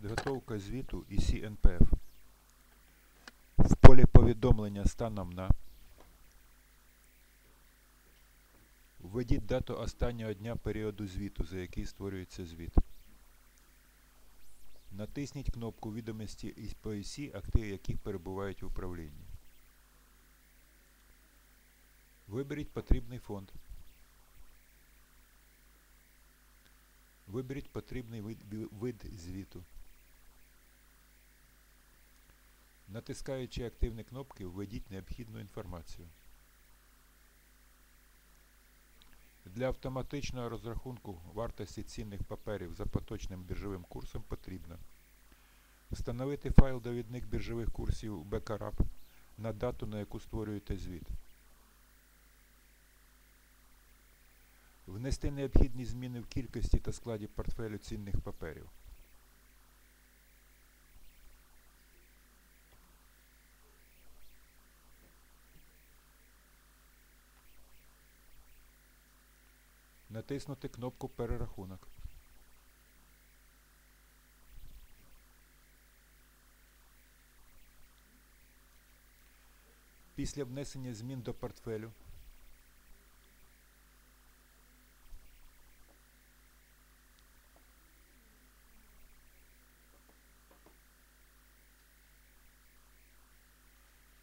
Підготовка звіту і НПФ. В полі повідомлення станом на. Введіть дату останнього дня періоду звіту, за який створюється звіт. Натисніть кнопку відомості по ІСі, активи яких перебувають в управлінні. Виберіть потрібний фонд. Виберіть потрібний вид, вид звіту. Натискаючи активні кнопки, введіть необхідну інформацію. Для автоматичного розрахунку вартості цінних паперів за поточним біржовим курсом потрібно встановити файл довідник біржових курсів Backup на дату, на яку створюєте звіт. Внести необхідні зміни в кількості та складі портфелю цінних паперів. Натиснути кнопку Перерахунок. Після внесення змін до портфелю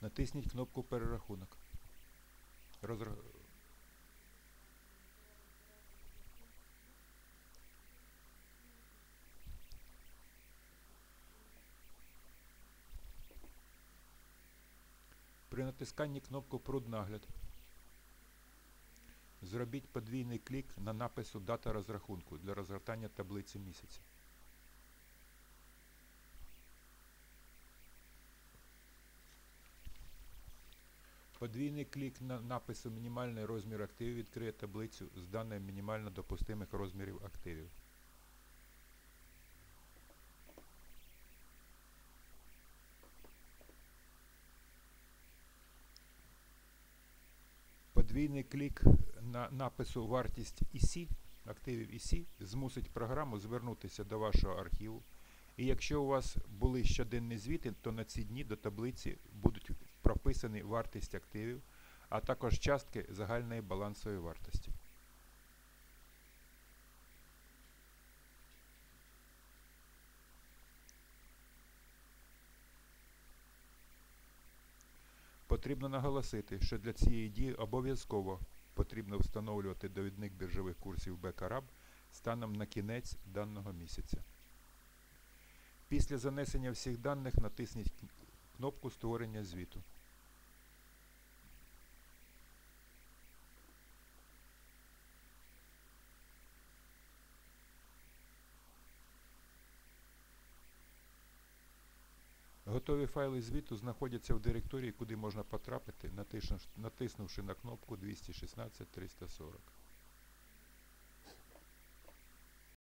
натисніть кнопку Перерахунок. Розра... При натисканні кнопку Пруднагляд зробіть подвійний клік на напису Дата розрахунку для розгортання таблиці місяця. Подвійний клік на напису Мінімальний розмір активів відкриє таблицю з даними мінімально допустимих розмірів активів. Подвійний клік на напису Вартість ІСі, активів ІСі, змусить програму звернутися до вашого архіву. І якщо у вас були щоденні звіти, то на ці дні до таблиці будуть прописані вартість активів, а також частки загальної балансової вартості. Потрібно наголосити, що для цієї дії обов'язково потрібно встановлювати довідник біржових курсів Бекараб станом на кінець даного місяця. Після занесення всіх даних натисніть кнопку створення звіту. Готові файли звіту знаходяться в директорії, куди можна потрапити, натиснувши- на кнопку 216 340.